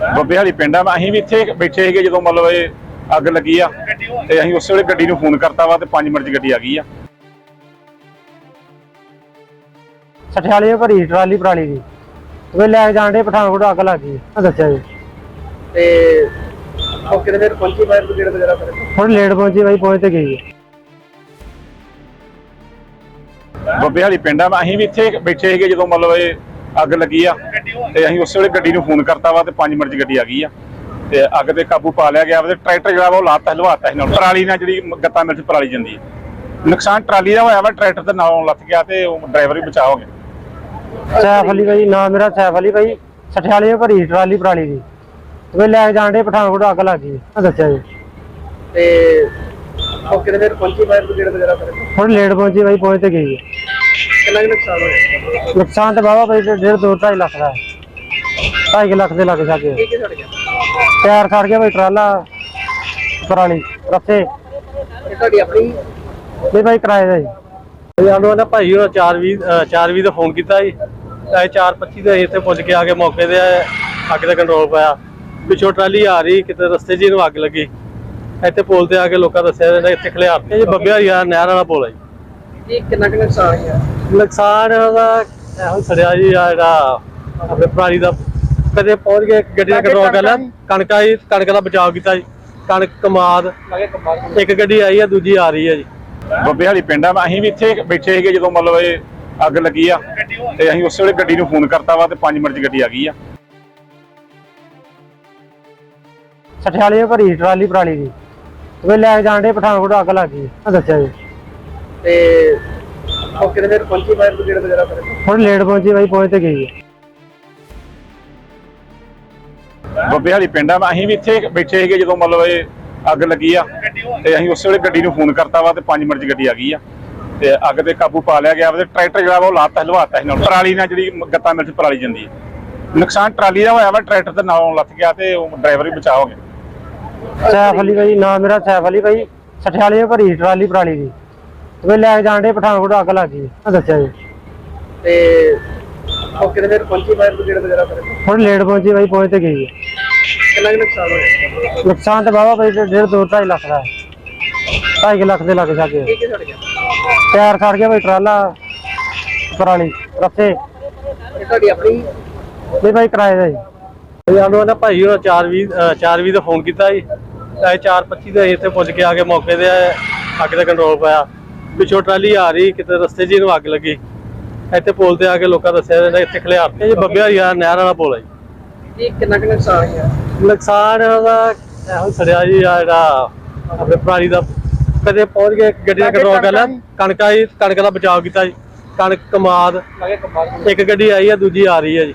ਬੱਬੇ ਵਾਲੀ ਪਿੰਡ ਆ ਅਸੀਂ ਵੀ ਇੱਥੇ ਬੈਠੇ ਸੀਗੇ ਜਦੋਂ ਮਤਲਬ ਇਹ ਅੱਗ ਲੱਗੀ ਆ ਤੇ ਅਸੀਂ ਉਸੇ ਵੇਲੇ ਗੱਡੀ ਨੂੰ ਫੋਨ ਕਰਤਾ ਵਾ ਤੇ 5 ਮਿੰਟ 'ਚ ਗੱਡੀ ਆ ਗਈ ਆ। ਸਠਿਆਲੇ ਭਰੀ ਟਰਾਲੀ ਪਰਾਲੀ ਦੀ। ਵੇ ਲੈ ਕੇ ਜਾਣ ਦੇ ਪਠਾਨਕੋਟ ਅੱਗ ਲੱਗ ਗਈ ਮੈਂ ਦੱਸਿਆ ਜੀ। ਤੇ ਮੌਕੇ ਤੇ ਫਿਰ ਪਹੁੰਚੀ ਵਗੈਰਾ ਲੇਟ ਪਹੁੰਚੀ ਬਾਈ ਪਹੁੰਚ ਤੇ ਗਈ ਬੱਬੇ ਵਾਲੀ ਪਿੰਡ ਆ ਅਸੀਂ ਵੀ ਇੱਥੇ ਬੈਠੇ ਸੀਗੇ ਜਦੋਂ ਮਤਲਬ ਇਹ ਅੱਗ ਲੱਗੀ ਆ ਤੇ ਅਸੀਂ ਉਸੇ ਵੇਲੇ ਗੱਡੀ ਨੂੰ ਫੋਨ ਕਰਤਾ ਵਾ ਤੇ 5 ਮਿੰਟ 'ਚ ਗੱਡੀ ਆ ਗਈ ਆ। ਤੇ ਅੱਗ ਤੇ ਕਾਬੂ ਪਾ ਲਿਆ ਗਿਆ ਵਾ ਤੇ ਟਰੈਕਟਰ ਜਿਹੜਾ ਵਾ ਉਹ ਲਾਤਾ ਹਲਵਾਤਾ ਸੀ ਨਾਲ। ਪਰਾਲੀ ਨਾਲ ਜਿਹੜੀ ਗੱਤਾ ਮਿਲ 'ਚ ਪਰਾਲੀ ਜਾਂਦੀ ਹੈ ਨੁਕਸਾਨ ਟਰਾਲੀ ਦਾ ਹੋਇਆ ਵਾ ਟਰੈਕਟਰ ਤੇ ਨਾਲੋਂ ਲੱਥ ਗਿਆ ਤੇ ਉਹ ਡਰਾਈਵਰ ਵੀ ਬਚਾ ਹੋ ਗਿਆ। ਸੈਫ ਅਲੀ ਬਾਈ ਨਾਮ ਮੇਰਾ ਸੈਫ ਅਲੀ ਬਾਈ ਸਠਿਆਲੇ ਭਰੀ ਟਰਾਲੀ ਪਰਾਲੀ ਦੀ। ਵੇ ਲੈ ਕੇ ਜਾਣ ਦੇ ਪਠਾਨਕੋਟ ਅੱਗ ਲੱਗ ਗਈ ਮੈਂ ਦੱਸਿਆ ਜੀ। ਤੇ ਮੌਕੇ ਤੇ ਫਿਰ ਪਹੁੰਚੀ ਬ੍ਰਿਗੇਡ ਵਗੈਰਾ ਫਿਰ ਹੁਣ ਲੇਟ ਪਹੁੰਚੀ ਬਾਈ ਪਹੁੰਚ ਤੇ ਗਈ ਹੈ ਕਿੰਨਾ ਕੁ ਨੁਕਸਾਨ ਹੋਇਆ? ਨੁਕਸਾਨ ਤੇ ਬਾਬਾ ਬਾਈ ਡੇਢ ਦੋ ਢਾਈ ਲੱਖ ਦਾ। ਹੈ ਢਾਈ ਕੁ ਲੱਖ ਦੇ ਲੱਗ ਸਕੇ ਕੀ। ਕੀ ਸੜ ਗਿਆ? ਟਾਇਰ ਸੜ ਗਿਆ ਬਾਈ ਟਰਾਲਾ ਪਰਾਲੀ ਰੱਸੇ। ਇਹ ਤੁਹਾਡੀ ਆਪਣੀ? ਨਹੀਂ ਬਾਈ ਕਿਰਾਏ ਦਾ ਜੀ ਸਾਨੂੰ ਨਾ ਭਾਈ ਉਹ 420 420 ਦਾ ਫੋਨ ਕੀਤਾ ਜੀ ਤੇ 425 ਦੇ ਇੱਥੇ ਪੁੱਜ ਕੇ ਆ ਕੇ ਮੌਕੇ ਤੇ ਅੱਗ ਦਾ ਕੰਟਰੋਲ ਪਾਇਆ। ਪਿੱਛੋਂ ਟਰਾਲੀ ਆ ਰਹੀ ਕਿਤੇ ਰਸਤੇ 'ਚ ਇਹਨੂੰ ਅੱਗ ਲੱਗੀ। ਇੱਥੇ ਪੁਲ ਤੇ ਆ ਕੇ ਲੋਕਾਂ ਦੱਸਿਆ ਇਹਨਾਂ ਇੱਥੇ ਖਲਿਆਰ ਤੇ ਜੀ ਬੱਬਿਆ ਯਾਰ ਨਹਿਰ ਵਾਲਾ ਪੁਲ ਹੈ ਜੀ। ਇਹ ਕਿੰਨਾ ਕੁ ਨੁਕਸਾਨ ਹੋਇਆ? ਨੁਕਸਾਨ ਉਹਦਾ ਇਹੋ ਸੜਿਆ ਜੀ ਆ ਜਿਹੜਾ ਆਪਣੇ ਪ੍ਰਾਣੀ ਦਾ। ਕਦੇ ਪਹੁੰਚ ਕੇ ਗੱਡੀ ਦਾ ਕੰਟਰੋਲ ਕਰ ਲਿਆ। ਕਣਕਾਂ ਜੀ ਕਣਕ ਦਾ ਬਚਾਅ ਕੀਤਾ ਜੀ। ਕਣਕ ਕਮਾਦ ਇੱਕ ਗੱਡੀ ਆਈ ਆ ਦੂਜੀ ਆ ਰਹੀ ਹੈ ਜੀ। ਬੱਬੇ ਵਾਲੀ ਪਿੰਡ ਆ ਅਸੀਂ ਵੀ ਇੱਥੇ ਬੈਠੇ ਸੀਗੇ ਜਦੋਂ ਮਤਲਬ ਇਹ ਅੱਗ ਲੱਗੀ ਆ। ਤੇ ਅਸੀਂ ਉਸੇ ਵੇਲੇ ਗੱਡੀ ਨੂੰ ਫੋਨ ਕਰਤਾ ਵਾ ਤੇ 5 ਮਿੰਟ 'ਚ ਗੱਡੀ ਆ ਗਈ ਆ। ਸਠਿਆਲੇ ਭਰੀ ਟਰਾਲੀ ਪਰਾਲੀ ਦੀ। ਵੇ ਲੈ ਕੇ ਜਾਣ ਦੇ ਪਠਾਨਕੋਟ ਅੱਗ ਲੱਗ ਗਈ। ਦੱਸਿਆ ਜੀ। ਤੇ ਮੌਕੇ ਤੇ ਫਿਰ ਪਹੁੰਚੀ ਫਾਇਰ ਬ੍ਰਿਗੇਡ ਵਗੈਰਾ ਫਿਰ ਹੁਣ ਲੇਟ ਪਹੁੰਚੀ ਬਾਈ ਪਹੁੰਚ ਤੇ ਗਈ ਹੈ। ਬੱਬੇ ਵਾਲੀ ਪਿੰਡ ਆ ਅਸੀਂ ਵੀ ਇੱਥੇ ਬੈਠੇ ਸੀਗੇ ਜਦੋਂ ਮਤਲਬ ਇਹ ਅੱਗ ਲੱਗੀ ਆ ਤੇ ਅਸੀਂ ਉਸੇ ਵੇਲੇ ਗੱਡੀ ਨੂੰ ਫੋਨ ਕਰਤਾ ਵਾ ਤੇ 5 ਮਿੰਟ 'ਚ ਗੱਡੀ ਆ ਗਈ ਆ। ਤੇ ਅੱਗ ਤੇ ਕਾਬੂ ਪਾ ਲਿਆ ਗਿਆ ਵਾ ਤੇ ਟਰੈਕਟਰ ਜਿਹੜਾ ਵਾ ਉਹ ਲਾਤਾ ਹਲਵਾਤਾ ਸੀ ਨਾਲ। ਪਰਾਲੀ ਨਾਲ ਜਿਹੜੀ ਗੱਤਾ ਮਿਲ 'ਚ ਪਰਾਲੀ ਜਾਂਦੀ ਹੈ ਨੁਕਸਾਨ ਟਰਾਲੀ ਦਾ ਹੋਇਆ ਵਾ ਟਰੈਕਟਰ ਤੇ ਨਾਲੋਂ ਲੱਥ ਗਿਆ ਤੇ ਉਹ ਡਰਾਈਵਰ ਵੀ ਬਚਾ ਹੋ ਗਿਆ। ਸੈਫ ਅਲੀ ਬਾਈ ਨਾਮ ਮੇਰਾ ਸੈਫ ਅਲੀ ਬਾਈ ਸਠਿਆਲੇ ਭਰੀ ਟਰਾਲੀ ਪਰਾਲੀ ਦੀ। ਵੇ ਲੈ ਕੇ ਜਾਣ ਦੇ ਪਠਾਨਕੋਟ ਅੱਗ ਲੱਗ ਗਈ। ਮੈਂ ਦੱਸਿਆ ਜੀ। ਤੇ ਮੌਕੇ ਤੇ ਫਿਰ ਪਹੁੰਚੀ ਫਾਇਰ ਬ੍ਰਿਗੇਡ ਵਗੈਰਾ ਫਿਰ? ਹੁਣ ਲੇਟ ਪਹੁੰਚੀ ਬਾਈ ਪਹੁੰਚ ਤੇ ਗਈ ਹੈ। ਕਿੰਨਾ ਕੁ ਨੁਕਸਾਨ ਹੋਇਆ? ਨੁਕਸਾਨ ਤੇ ਬਾਬਾ ਬਾਈ ਡੇਢ ਦੋ ਢਾਈ ਲੱਖ ਦਾ ਹੈ। ਢਾਈ ਕੁ ਲੱਖ ਦੇ ਲੱਗ ਸਕੇ ਕੀ। ਕੀ ਸੜ ਗਿਆ? ਟਾਇਰ ਸੜ ਗਿਆ ਬਾਈ ਟਰਾਲਾ ਪਰਾਲੀ ਰੱਸੇ ਇਹ ਤੁਹਾਡੀ ਆਪਣੀ? ਨਹੀਂ ਬਾਈ ਕਿਰਾਏ ਦਾ ਜੀ। ਸਾਨੂੰ ਨਾ ਭਾਈ ਉਹ 420 420 ਦਾ ਫੋਨ ਕੀਤਾ ਜੀ। ਤੇ 425 ਦੇ ਇੱਥੇ ਪੁੱਜ ਕੇ ਆ ਕੇ ਮੌਕੇ ਤੇ ਅੱਗ ਦਾ ਕੰਟਰੋਲ ਪਾਇਆ। ਪਿੱਛੋਂ ਟਰਾਲੀ ਆ ਰਹੀ ਕਿਤੇ ਰਸਤੇ 'ਚ ਇਹਨੂੰ ਅੱਗ ਲੱਗੀ। ਇੱਥੇ ਪੁਲ ਤੇ ਆ ਕੇ ਲੋਕਾਂ ਦੱਸਿਆ ਇਹਨਾਂ ਇੱਥੇ ਖਲਿਆਰ ਤੇ ਜੀ ਬੱਬਿਆ ਯਾਰ ਨਹਿਰ ਵਾਲਾ ਪੁਲ ਹੈ ਜੀ। ਇਹ ਕਿੰਨਾ ਕੁ ਨੁਕਸਾਨ ਹੋਇਆ? ਨੁਕਸਾਨ ਉਹਦਾ ਇਹੋ ਸੜਿਆ ਜੀ ਆ ਜਿਹੜਾ ਆਪਣੇ ਪ੍ਰਾਣੀ ਦਾ ਕਦੇ ਪਹੁੰਚ ਕੇ ਗੱਡੀ ਦਾ ਕੰਟਰੋਲ ਕਰ ਲਿਆ। ਕਣਕਾਂ ਜੀ ਕਣਕ ਦਾ ਬਚਾਅ ਕੀਤਾ ਜੀ। ਕਣਕ ਕਮਾਦ ਇੱਕ ਗੱਡੀ ਆਈ ਆ ਦੂਜੀ ਆ ਰਹੀ ਹੈ ਜੀ।